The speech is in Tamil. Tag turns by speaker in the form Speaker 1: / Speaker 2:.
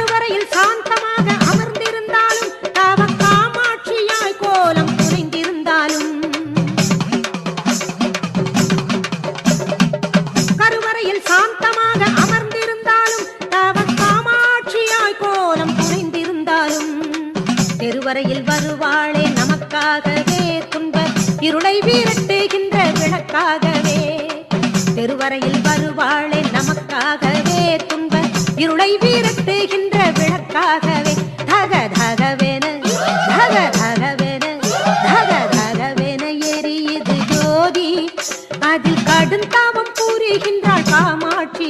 Speaker 1: கருவறையில் சாந்தமாக அமர்ந்திருந்தாலும் காமாட்சியாய் கோலம் புனைந்திருந்தாலும் கருவறையில் சாந்தமாக அமர்ந்திருந்தாலும் காமாட்சியாய் கோலம் புனைந்திருந்தாலும் தெருவரையில் வருவாளே நமக்காகவே துன்ப இருளை விரட்டுகின்ற விளக்காகவே. தெருவரையில் வருவாளே நமக்காகவே துன்ப இருளை வீரத்தேகின் அதில் கடும் தாமம் கூறுகின்றாள் காமாட்சி